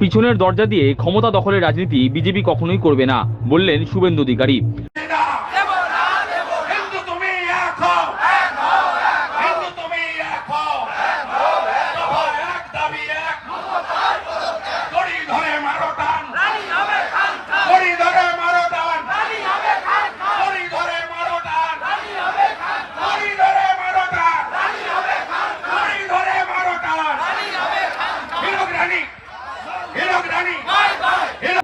পিছনের দরজা দিয়ে ক্ষমতা দখলের রাজনীতি বিজেপি কখনোই করবে না বললেন শুভেন্দু অধিকারী।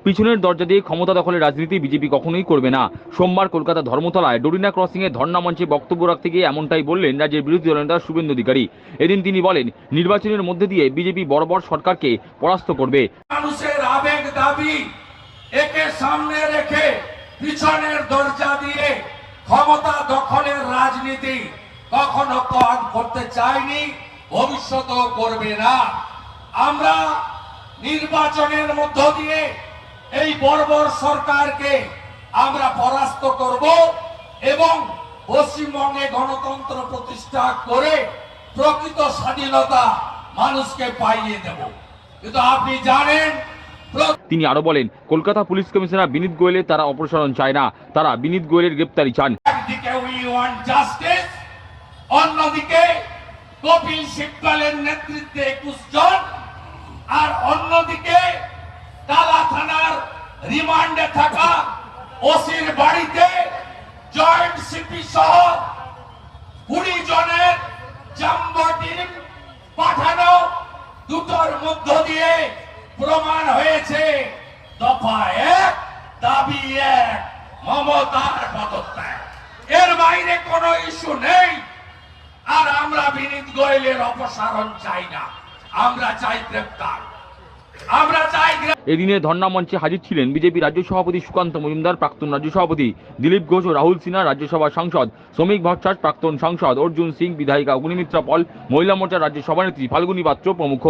পিছনের দরজা দিয়ে ক্ষমতা দখলের রাজনীতি বিজেপি কখনোই করবে না। সোমবার কলকাতা ধর্মতলায় ডোরিনা ক্রসিং এ ধর্ণা মঞ্চে বক্তব্য রাখতে গিয়ে এমনটাই বললেন রাজ্যের বিরোধী দলনেতা শুভেন্দু অধিকারী। এদিন তিনি বলেন, নির্বাচনের মধ্যে দিয়ে বিজেপি বড় সরকারকে পরাস্ত করবে। মানুষের আবেগ দাবি একে সামনে রেখে পিছনের দরজা দিয়ে ক্ষমতা দখলের রাজনীতি কখনো করতে ভবিষ্যতেও করবে না। আমরা নির্বাচনের মধ্য দিয়ে এই বর্বর সরকারকে আমরা পরাস্ত করব এবং পশ্চিমবঙ্গে গণতন্ত্র প্রতিষ্ঠা করে প্রকৃত স্বাধীনতা মানুষকে পাইয়ে দেব। কিন্তু আপনি জানেন তিনি আরও বলেন কলকাতা পুলিশ কমিশনার বিনীত গোয়েলের তারা অপসারণ চায় না তারা বিনীত গোয়েলের গ্রেপ্তারি চান। অন্যদিকে কপিল সিব্বালের নেতৃত্বে একুশ জন আর অন্যদিকে রিমান্ডে থাকা ওসির বাড়িতে জয়েন্ট সিপি সহ কুড়ি জনের জাম্বো টিম পাঠানো দুটোর মধ্য দিয়ে প্রমাণ হয়েছে। দফা এক, দাবি এক, মমতার পদত্যাগ। এর বাইরে কোনো ইস্যু নেই। আর আমরা বিনীত গোয়েলের অপসারণ চাই না। আমরা চাই গ্রেপ্তার। এদিনে ধর্ণা মঞ্চে হাজির ছিলেন বিজেপি রাজ্য সভাপতি সুকান্ত মজুমদার, প্রাক্তন রাজ্য সভাপতি দিলীপ ঘোষ ও রাহুল সিনহা রাজ্যসভার সাংসদ শ্রমিক ভট্টাচার্য, প্রাক্তন সাংসদ অর্জুন সিং, বিধায়িকা অগ্নিমিত্রা পল, মহিলা মোর্চার রাজ্য সভানেত্রী ফাল্গুনী পাত্র প্রমুখ।